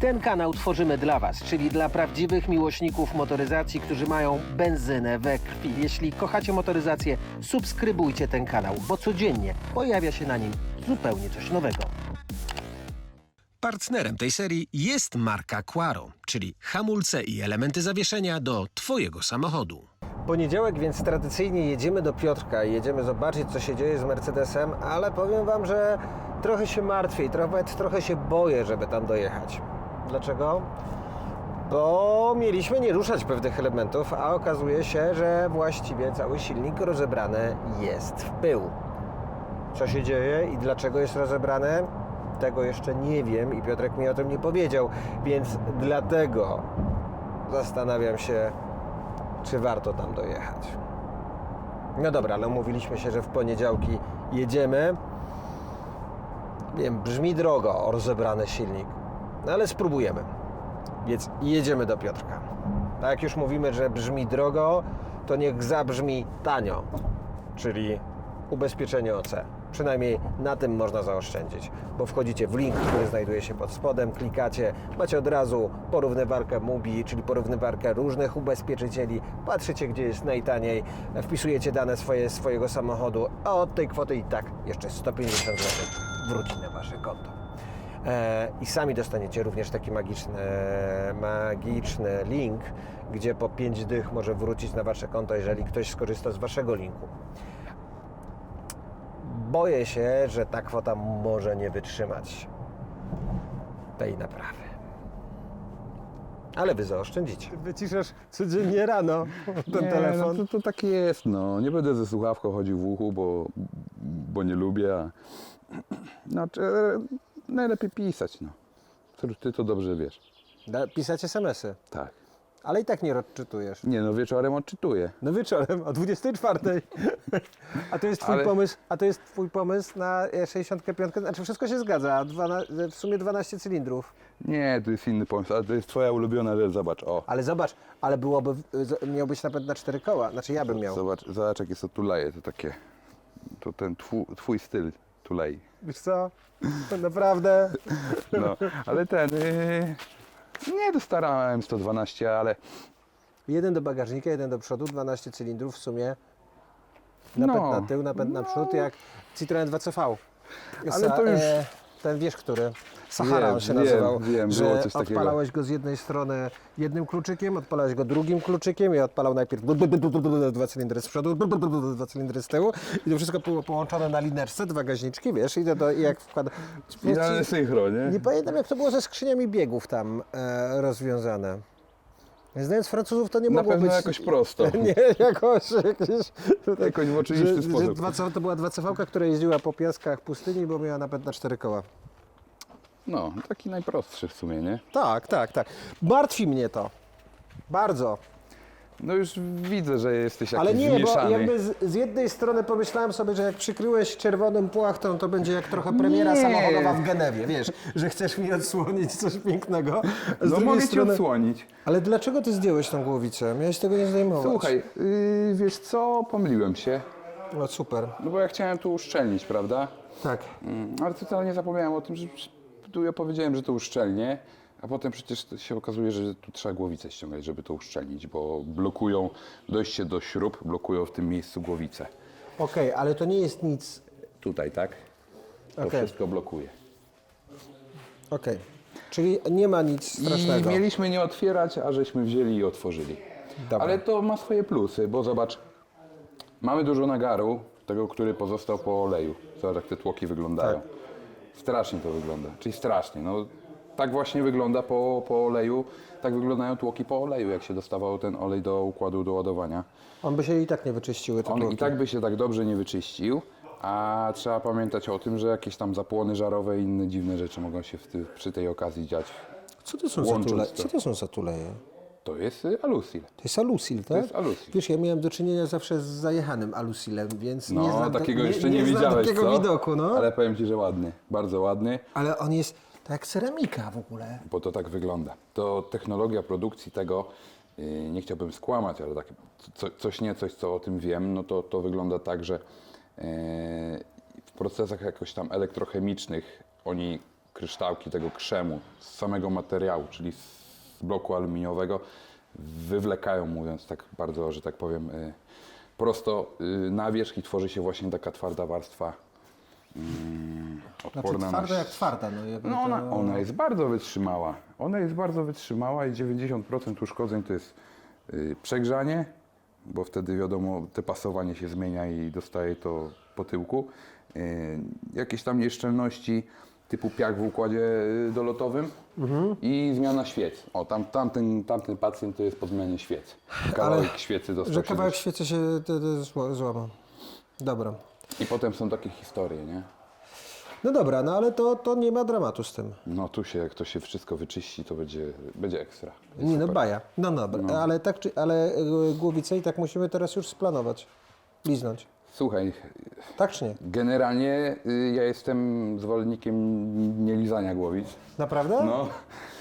Ten kanał tworzymy dla Was, czyli dla prawdziwych miłośników motoryzacji, którzy mają benzynę we krwi. Jeśli kochacie motoryzację, subskrybujcie ten kanał, bo codziennie pojawia się na nim zupełnie coś nowego. Partnerem tej serii jest marka Quaro, czyli hamulce i elementy zawieszenia do Twojego samochodu. Poniedziałek, więc tradycyjnie jedziemy do Piotrka i jedziemy zobaczyć, co się dzieje z Mercedesem, ale powiem Wam, że trochę się martwię i trochę, trochę się boję, żeby tam dojechać. Dlaczego? Bo mieliśmy nie ruszać pewnych elementów, a okazuje się, że właściwie cały silnik rozebrany jest w pył. Co się dzieje i dlaczego jest rozebrane? Tego jeszcze nie wiem i Piotrek mi o tym nie powiedział, więc dlatego zastanawiam się, czy warto tam dojechać. No dobra, ale umówiliśmy się, że w poniedziałki jedziemy. Wiem, brzmi drogo, rozebrany silnik, no ale spróbujemy. Więc jedziemy do Piotrka. A jak już mówimy, że brzmi drogo, to niech zabrzmi tanio, czyli ubezpieczenie OC. Przynajmniej na tym można zaoszczędzić, bo wchodzicie w link, który znajduje się pod spodem, klikacie, macie od razu porównywarkę MUBI, czyli porównywarkę różnych ubezpieczycieli, patrzycie gdzie jest najtaniej, wpisujecie dane swoje, swojego samochodu, a od tej kwoty i tak jeszcze 150 zł wróci na Wasze konto. E, I sami dostaniecie również taki magiczny, magiczny link, gdzie po 5 dych może wrócić na Wasze konto, jeżeli ktoś skorzysta z Waszego linku. Boję się, że ta kwota może nie wytrzymać tej naprawy. Ale Wy zaoszczędzicie. Wyciszasz codziennie rano ten nie, telefon. No, to, to tak jest, no. Nie będę ze słuchawką chodził w uchu, bo, bo nie lubię. a- Znaczy, najlepiej pisać, no. Ty- to dobrze wiesz. Da- Pisać SMS-y, Tak. ale i tak nie odczytujesz. Nie no, wieczorem odczytuję. No wieczorem o 24. A to jest twój Ale- pomysł, a to jest twój pomysł na e, 65. Znaczy wszystko się zgadza, dwana, w sumie 12 cylindrów. Nie, to jest inny pomysł, ale to jest twoja ulubiona rzecz, zobacz, o. Ale zobacz, ale byłoby, z- miał być napęd na cztery koła, znaczy ja bym miał. Zobacz, zobacz jakie są tuleje, to takie, to ten twój, twój styl tulei. Wiesz co? To naprawdę. No, ale ten, yy, nie dostarałem 112, ale Jeden do bagażnika, jeden do przodu, 12 cylindrów w sumie. Napęd No. na tył, napęd na przód, jak Citroen 2CV. Ale to już- e, ten wiesz, który? Sahara Wiem, on się wiem, nazywał. wiem, że było coś takiego. odpalałeś go z jednej strony jednym kluczykiem, odpalałeś go drugim kluczykiem i odpalał najpierw bu- bu- bu- bu- bu- bu- dwa cylindry z przodu, bu- bu- bu- bu- dwa cylindry z tyłu i to wszystko było połączone na linerce, dwa gaźniczki, wiesz, i, to, to, i jak wkłada... idealny synchro, nie? Nie pamiętam, jak to było ze skrzyniami biegów tam e, rozwiązane. Znając Francuzów, to nie Na mogło pewno być... jakoś prosto. Nie, jakoś, jakieś... Jakoś w oczywisty że, sposób. Że dwa, to była dwa cv która jeździła po piaskach pustyni, bo miała napęd na cztery koła. No, taki najprostszy w sumie, nie? Tak, tak, tak. Martwi mnie to. Bardzo. No już widzę, że jesteś jakiś Ale nie, bo zmieszany. jakby z, z jednej strony pomyślałem sobie, że jak przykryłeś czerwonym płachtą, to będzie jak trochę premiera Nie. samochodowa w Genewie, wiesz, że chcesz mi odsłonić coś pięknego. A z No drugiej mogę strony... ci odsłonić. Ale dlaczego ty zdjąłeś tą głowicę? Miałeś tego nie zdejmować. Słuchaj, yy, wiesz co, pomyliłem się. No super. No bo ja chciałem tu uszczelnić, prawda? Tak. Mm, ale totalnie zapomniałem o tym, że tu ja powiedziałem, że to uszczelnie, a potem przecież się okazuje, że tu trzeba głowicę ściągać, żeby to uszczelnić, bo blokują dojście do śrub, blokują w tym miejscu głowicę. Okej, ale to nie jest nic. Tutaj, tak? To Okej. wszystko blokuje. Okej. Czyli nie ma nic I strasznego. mieliśmy nie otwierać, a żeśmy wzięli i otworzyli. Dobra. Ale to ma swoje plusy, bo zobacz, mamy dużo nagaru, tego, który pozostał po oleju. Zobacz, jak te tłoki wyglądają. Tak. Strasznie to wygląda, czyli strasznie. No, tak właśnie wygląda po, po oleju, tak wyglądają tłoki po oleju, jak się dostawało ten olej do układu do ładowania. On by się i tak nie wyczyściły te On tłoki. i tak by się tak dobrze nie wyczyścił, a trzeba pamiętać o tym, że jakieś tam zapłony żarowe i inne dziwne rzeczy mogą się w ty, przy tej okazji dziać. Co to są za Łącząc tule... to. Co to są za tuleje? To jest y, alusil. To jest alusil, tak? jest alusil. Wiesz, ja miałem do czynienia zawsze z zajechanym alusilem, więc No, nie znam takiego jeszcze nie, nie znam widziałeś, takiego co? widoku, no. Ale... Ale powiem Ci, że ładny, bardzo ładny, on jest tak jak ceramika w ogóle. bo to tak wygląda. To technologia produkcji tego, yy, nie chciałbym skłamać, ale tak co, coś nie, coś co o tym wiem, no to, to wygląda tak, że yy, w procesach jakoś tam elektrochemicznych oni kryształki tego krzemu z samego materiału, czyli z bloku aluminiowego, wywlekają, mówiąc tak bardzo, że tak powiem, y, prosto y, na wierzch i tworzy się właśnie taka twarda warstwa mm, Znaczy odporna twarda na jak twarda. No, jakby no to- ona, ona jest bardzo wytrzymała. Ona jest bardzo wytrzymała i 90% uszkodzeń to jest y, przegrzanie, bo wtedy wiadomo, te pasowanie się zmienia i dostaje to po tyłku. Y, jakieś tam nieszczelności typu piach w układzie y, dolotowym i zmiana świec. O, tam, tamten, tamten pacjent to jest po zmianie świec. Kawałek świecy dostał Że się kawałek świecy się te zła- złamał. Dobra. I potem są takie historie, nie? No dobra, no ale to, to nie ma dramatu z tym. No tu się, jak to się wszystko wyczyści, to będzie, będzie ekstra. Nie no, Super. baja. No dobra, ale tak czy, ale y, głowicę i tak musimy teraz już splanować. Liznąć. Słuchaj, Tak czy nie? Generalnie y, ja jestem zwolennikiem nielizania głowic. Naprawdę? No,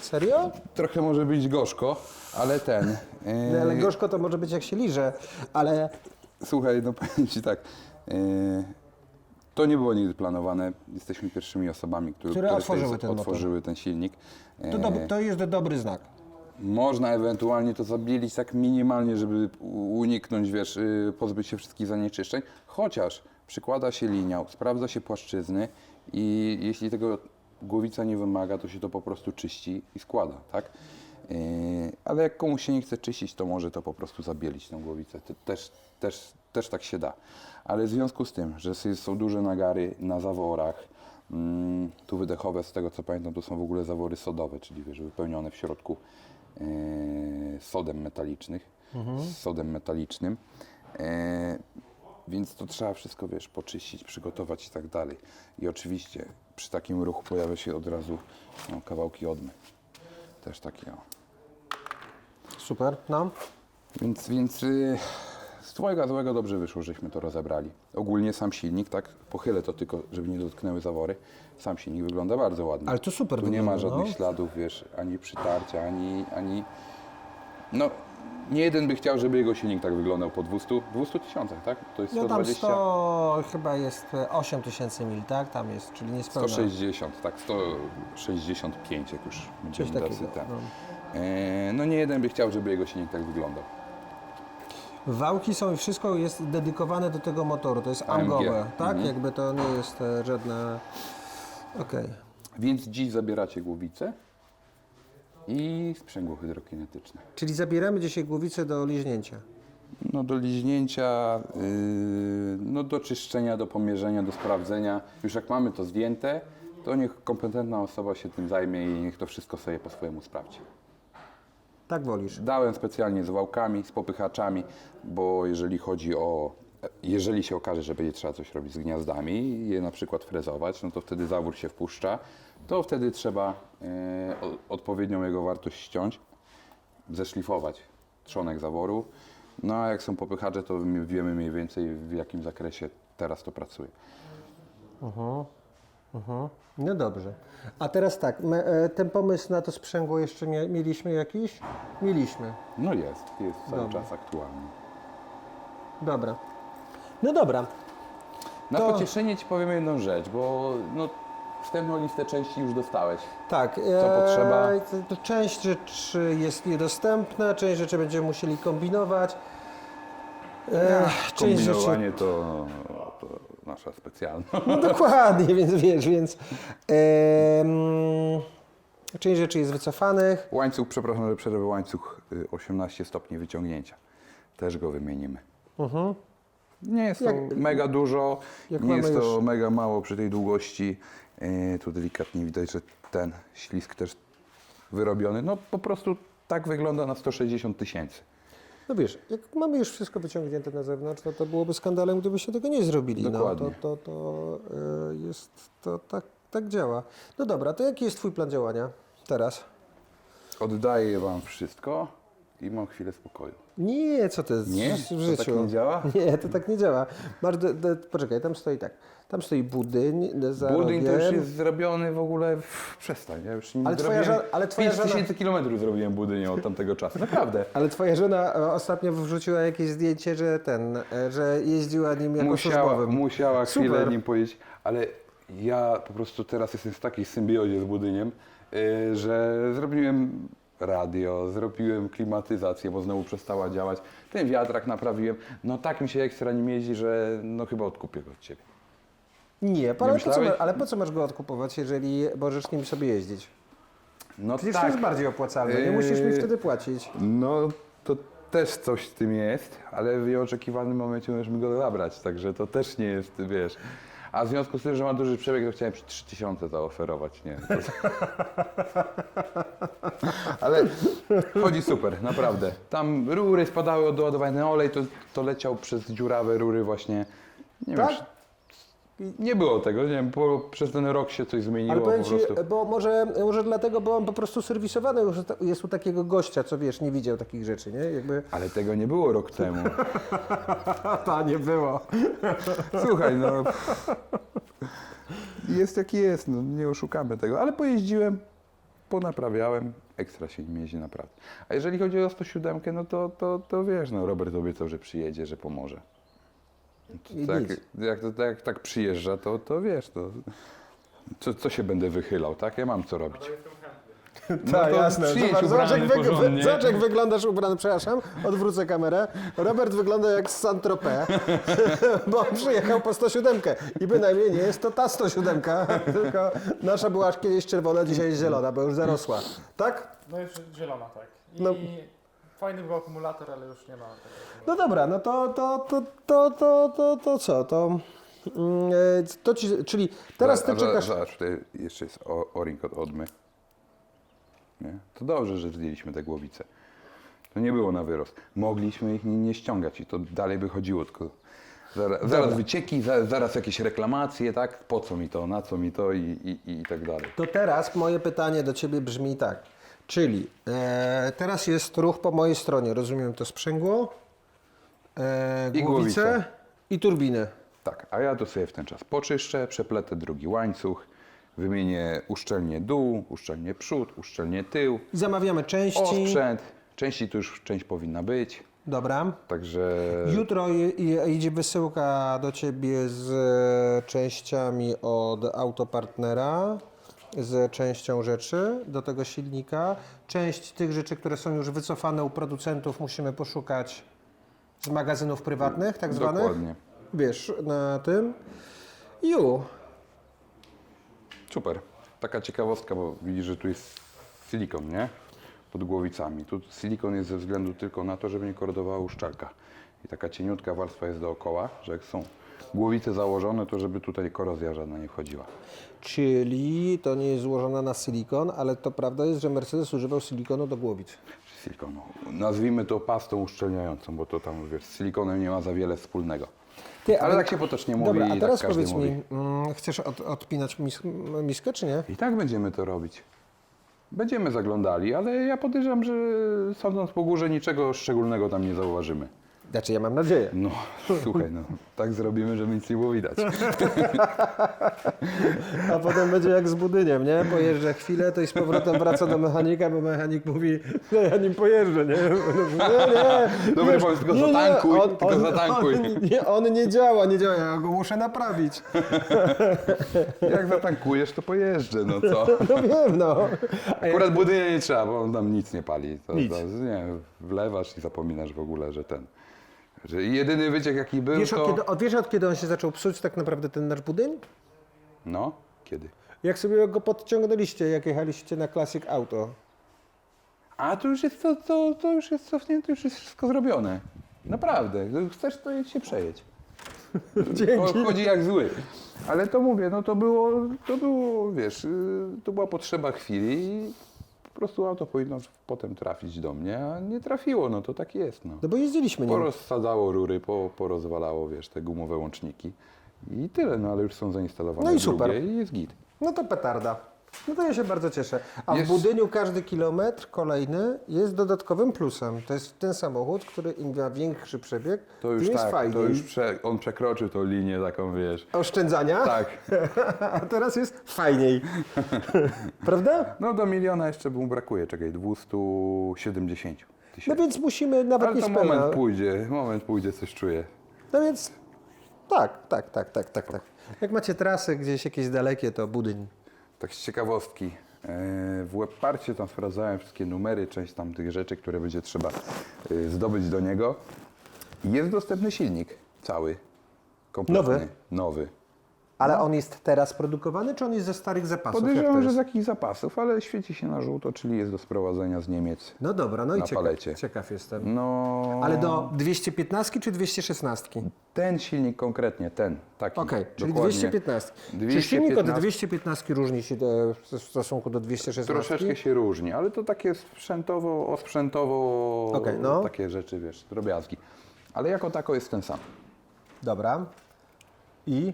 Serio? trochę może być gorzko, ale ten. y, No, ale gorzko to może być jak się liże, ale Słuchaj, no powiem Ci tak. y, to nie było nigdy planowane. Jesteśmy pierwszymi osobami, które, Które otworzyły ten otworzyły ten silnik. To, dob- to jest dobry znak. Można ewentualnie to zabielić tak minimalnie, żeby uniknąć, wiesz, y, pozbyć się wszystkich zanieczyszczeń. Chociaż przykłada się liniał, sprawdza się płaszczyzny i jeśli tego głowica nie wymaga, to się to po prostu czyści i składa, tak? Yy, ale jak komuś się nie chce czyścić, to może to po prostu zabielić tę głowicę. To też, też, też tak się da. Ale w związku z tym, że są duże nagary na zaworach, mm, tu wydechowe, z tego co pamiętam, to są w ogóle zawory sodowe, czyli wiesz, wypełnione w środku yy, sodem metalicznych, z sodem metalicznym. Yy, więc to trzeba wszystko, wiesz, poczyścić, przygotować i tak dalej. I oczywiście przy takim ruchu pojawia się od razu no, kawałki odmy. Też takie, o. Super, no. Więc, więc y, z twojego złego dobrze wyszło, żeśmy to rozebrali. Ogólnie sam silnik, tak, pochylę to tylko, żeby nie dotknęły zawory. Sam silnik wygląda bardzo ładnie. Ale to super Tu nie ma wygląda, żadnych no. śladów, wiesz, ani przytarcia, ani, ani... No, nie jeden by chciał, żeby jego silnik tak wyglądał po 200, 200 tysiącach, tak? To jest No tam 120... 100, chyba jest e, 8 tysięcy mil, tak? Tam jest, czyli niespełna. 160, tak, 165, jak już będziemy Coś tacy takiego, ten. no. E, no nie jeden by chciał, żeby jego silnik tak wyglądał. Wałki są i wszystko jest dedykowane do tego motoru. To jest AMG. AMGowe, tak? Mhm. Jakby to nie jest e, żadne... Okej. Więc dziś zabieracie głowicę i sprzęgło hydrokinetyczne. Czyli zabieramy dzisiaj głowicę do liźnięcia. No do liźnięcia, yy, no do czyszczenia, do pomierzenia, do sprawdzenia. Już jak mamy to zdjęte, to niech kompetentna osoba się tym zajmie i niech to wszystko sobie po swojemu sprawdzi. Tak wolisz. Dałem specjalnie z wałkami, z popychaczami, bo jeżeli chodzi o. Jeżeli się okaże, że będzie trzeba coś robić z gniazdami, je na przykład frezować, no to wtedy zawór się wpuszcza, to wtedy trzeba e, o- odpowiednią jego wartość ściąć, zeszlifować trzonek zaworu. No a jak są popychacze, to my wiemy mniej więcej w jakim zakresie teraz to pracuje. No dobrze. A teraz tak, me, e, ten pomysł na to sprzęgło jeszcze mia, mieliśmy jakiś? Mieliśmy. No jest, jest cały Dobra. czas aktualny. Dobra. No dobra. Na To- pocieszenie Ci powiem jedną rzecz, bo no, wstępną listę części już dostałeś. Tak. Co potrzeba? to- to Część rzeczy jest niedostępna, część rzeczy będziemy musieli kombinować. E, część rzeczy Kombinowanie to nasza specjalność. No dokładnie, więc wiesz, więc em, część rzeczy jest wycofanych. Łańcuch, przepraszam, że przerwę, łańcuch y, 18 stopni wyciągnięcia. Też go wymienimy. Nie jest to Jak- mega dużo, jak nie mamy jest to już- mega mało przy tej długości. Y, tu delikatnie widać, że ten ślisk też wyrobiony. No po prostu tak wygląda na 160 tysięcy. No wiesz, jak mamy już wszystko wyciągnięte na zewnątrz, no to byłoby skandalem, gdybyście tego nie zrobili. No, to Dokładnie. to, to e, jest, to tak, tak działa. No dobra, to jaki jest Twój plan działania teraz? Oddaję Wam wszystko i mam chwilę spokoju. Nie, co to jest Nie? w To życiu? tak nie działa? Nie, to tak nie działa. Masz do, do, poczekaj, tam stoi tak. Tam stoi budyń za Budyń to już jest zrobiony w ogóle, w... przestań, ja już nie Ale twoja ża- ale twoja 5 żona- tysięcy kilometrów zrobiłem budyń od tamtego czasu, naprawdę. Ale twoja żona e, ostatnio wrzuciła jakieś zdjęcie, że ten, e, że jeździła nim jako musiała, służbowym. musiała chwilę Super. nim powiedzieć, ale ja po prostu teraz jestem w takiej symbiozie z budyniem, yy, że zrobiłem radio, zrobiłem klimatyzację, bo znowu przestała działać. Ten wiatrak naprawiłem. No tak mi się ekstra nim jeździ, że no chyba odkupię go od ciebie. Nie, ale, po co, myślałeś? ma- ale po co masz go odkupować, jeżeli możesz nim sobie jeździć? No Przecież tak. to jest bardziej opłacalne, nie Yy, musisz mi wtedy płacić. No to też coś z tym jest, ale w nieoczekiwanym momencie możesz mi go zabrać, także to też nie jest, wiesz. A w związku z tym, że ma duży przebieg, to chciałem przy 3000 zaoferować, nie. Ale chodzi super, naprawdę. Tam rury spadały od doładowania, ten olej to, to leciał przez dziurawe rury właśnie. Nie Tak? wiem, nie było tego, nie wiem, po, przez ten rok się coś zmieniło Ale powiem po ci, prostu. bo może, może dlatego, bo on po prostu serwisowany już jest u takiego gościa, co wiesz, nie widział takich rzeczy, nie? Jakby... Ale tego nie było rok temu. Ta, nie było. Słuchaj, no. Jest jaki jest, no nie oszukamy tego, ale pojeździłem, ponaprawiałem, ekstra się nim jeździ naprawdę. A jeżeli chodzi o 107, no to, to, to wiesz, no Robert obiecał, że przyjedzie, że pomoże. I tak, nic. jak, to, jak tak przyjeżdża, to, to wiesz, to co, co się będę wychylał, tak? Ja mam co robić. No Tak, to jasne. przyjedź Zobacz, zobacz, jak ubrany wyg- wy, porządnie. zobacz, jak wyglądasz ubrany, przepraszam, odwrócę kamerę. Robert wygląda jak z Saint-Tropez, bo przyjechał po 107 i bynajmniej nie jest to ta 107, tylko nasza była aż kiedyś czerwona, dzisiaj jest zielona, bo już zarosła. Tak? No już zielona, tak. I No. Fajny był akumulator, ale już nie ma tego. No dobra, no to, to, to, to, to, to, to co, to... mm, e, To ci, czyli teraz ty czekasz... Zobacz, tutaj jeszcze jest o- o-ring od odmy. Nie? To dobrze, że zdjęliśmy te głowice. To nie było na wyrost. Mogliśmy ich nie, nie ściągać i to dalej by chodziło, tylko zaraz, zaraz wycieki, za, zaraz jakieś reklamacje, tak? Po co mi to, na co mi to i, i, i tak dalej. To teraz moje pytanie do Ciebie brzmi tak. Czyli e, teraz jest ruch po mojej stronie, rozumiem to sprzęgło, e, I głowice. i turbiny. Tak, a ja to sobie w ten czas poczyszczę, przepletę drugi łańcuch, wymienię uszczelnię dół, uszczelnię przód, uszczelnię tył, zamawiamy części. osprzęt. Części tu już część powinna być, Dobra. także... Jutro je- je- idzie wysyłka do Ciebie z e, częściami od autopartnera, z częścią rzeczy do tego silnika. Część tych rzeczy, które są już wycofane u producentów, musimy poszukać z magazynów prywatnych, tak zwanych. Dokładnie. Wiesz, na tym. Ju. Super. Taka ciekawostka, bo widzisz, że tu jest silikon, nie? Pod głowicami. Tu silikon jest ze względu tylko na to, żeby nie korodowała uszczelka. I taka cieniutka warstwa jest dookoła, że jak są głowice założone, to żeby tutaj korozja żadna nie wchodziła. Czyli to nie jest złożone na silikon, ale to prawda jest, że Mercedes używał silikonu do głowic. Silikonu. Nazwijmy to pastą uszczelniającą, bo to tam, wiesz, z silikonem nie ma za wiele wspólnego. Ty, Ale tak się potocznie mówi Dobra, a i teraz tak powiedz mówi. mi, mm, chcesz od, odpinać mis, miskę, czy nie? I tak będziemy to robić. Będziemy zaglądali, ale ja podejrzewam, że sądząc po górze niczego szczególnego tam nie zauważymy. Znaczy, ja mam nadzieję. No, słuchaj, no, tak zrobimy, żeby nic nie było widać. A potem będzie jak z budyniem, nie? Pojeżdżę chwilę, to i z powrotem wraca do mechanika, bo mechanik mówi, no ja nim pojeżdżę, nie? Nie, nie. Dobry wiesz, pomysł, tylko nie, nie, zatankuj, on- tylko on- zatankuj. On, nie, on nie działa, nie działa, ja go muszę naprawić. Jak zatankujesz, to pojeżdżę, no co? No wiem, no. Akurat budynie nie trzeba, bo on tam nic nie pali. To, Nic. To, nie, wlewasz i zapominasz w ogóle, że ten... Że jedyny wyciek jaki był, wiesz, to... od kiedy, od, wiesz, od kiedy on się zaczął psuć tak naprawdę ten nasz budyń? No, kiedy? Jak sobie go podciągnęliście, jak jechaliście na Classic Auto? A to już jest, to, to, to już jest cofnięte, już jest wszystko zrobione. Naprawdę. Chcesz, to jedź się przejedź. Dzięki. Chodzi jak zły. Ale to mówię, no to było, to było, wiesz, y, to była potrzeba chwili po prostu auto powinno potem trafić do mnie, a nie trafiło, no to tak jest, no. No bo jeździliśmy nim. Porozsadzało rury, po, porozwalało, wiesz, te gumowe łączniki i tyle, no ale już są zainstalowane No i super. drugie i jest git. No to petarda. No to ja się bardzo cieszę. A w budyniu każdy kilometr kolejny jest dodatkowym plusem. To jest ten samochód, który im ma większy przebieg, To już tym jest tak, to już prze, on przekroczył tą linię taką, wiesz. Oszczędzania, Tak, a teraz jest fajniej. Prawda? no do miliona jeszcze mu brakuje, czekaj, 270 No tysięcy. więc musimy nawet Ale nie to spełna. moment pójdzie, moment pójdzie, coś czuję. No więc Tak, tak, tak, tak, tak, tak. Jak macie trasy gdzieś jakieś dalekie, to budyń. Tak z ciekawostki. e, W webparcie tam sprawdzałem wszystkie numery, część tam tych rzeczy, które będzie trzeba e, zdobyć do niego. Jest dostępny silnik cały. Kompletny. Nowy? Nowy. Ale on jest teraz produkowany, czy on jest ze starych zapasów? Podejrzewam, że z jakichś zapasów, ale świeci się na żółto, czyli jest do sprowadzenia z Niemiec. No dobra, no i ciekaw, palecie. ciekaw jestem. No, Ale do 215 czy 216? ten silnik konkretnie, ten, taki. Okej, czyli dokładnie. 215. Czy 215. silnik od 215 różni się do, w stosunku do 216? Troszeczkę się różni, ale to takie sprzętowo, osprzętowo, Okej, no. takie rzeczy, wiesz, drobiazgi. Ale jako tako jest ten sam. Dobra. I?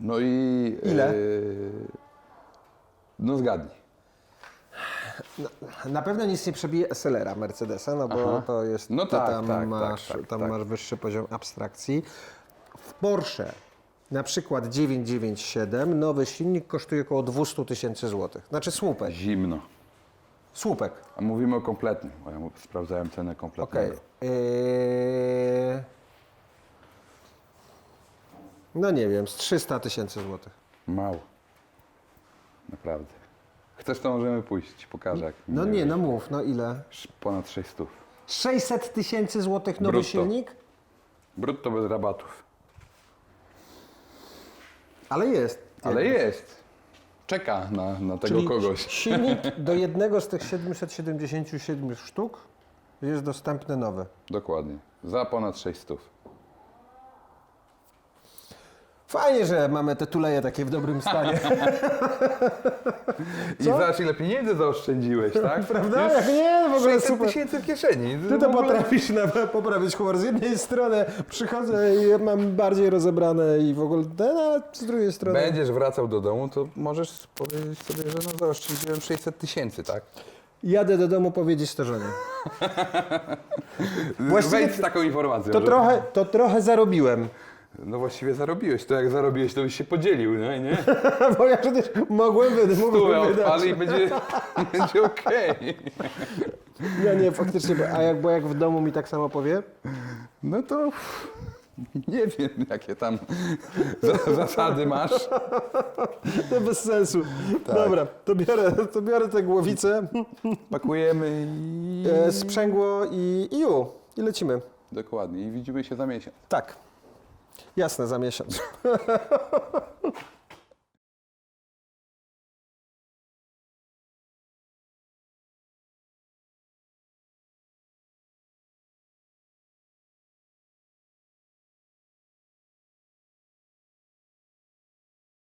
No i... Ile? e, no zgadnij. Na pewno nic nie przebije SLR-a Mercedesa, no bo Aha. to jest, No tak, tam, tak, masz, tak, tak, tam tak. masz wyższy poziom abstrakcji. W Porsche na przykład 997 nowy silnik kosztuje około 200 tysięcy złotych. Znaczy słupek. Zimno. Słupek. A mówimy o kompletnym, bo ja sprawdzałem cenę Okej. kompletnego. Eee... No nie wiem, z 300 tysięcy złotych. Mało. Naprawdę. Chcesz, to możemy pójść, pokażę. Jak No nie, no mów, no ile? Ponad 600. 600 tysięcy złotych nowy Brutto. silnik? Brutto bez rabatów. Ale jest. Ale jest. Czeka na, na tego Czyli kogoś. silnik do jednego z tych 777 sztuk jest dostępny nowy. Dokładnie. Za ponad 600. Fajnie, że mamy te tuleje takie w dobrym stanie. I zobacz ile pieniędzy zaoszczędziłeś, tak? Prawda? Już Jak nie, w ogóle 600 super. tysięcy w kieszeni. Ty W to ogóle- potrafisz na, poprawić humor. Z jednej strony przychodzę i mam bardziej rozebrane i w ogóle, ten, a z drugiej strony... Będziesz wracał do domu, to możesz powiedzieć sobie, że no zaoszczędziłem 600 tysięcy, tak? Jadę do domu powiedzieć to żonie. Właściwie Wejdź z taką informacją. To że- trochę, to trochę zarobiłem. No właściwie zarobiłeś. To jak zarobiłeś, to byś się podzielił, nie? nie? Bo ja przecież mogłem, wydać, Stówę mogłem wydać. i będzie, będzie okej. Ja nie, faktycznie, bo- a jak, bo jak w domu mi tak samo powie, No to nie wiem, jakie tam za, zasady masz. to bez sensu. Tak. Dobra, to biorę, to biorę tę głowicę, Pakujemy i... e, sprzęgło i, i ju, i lecimy. Dokładnie. I widzimy się za miesiąc. Tak. Jasne, za miesiąc.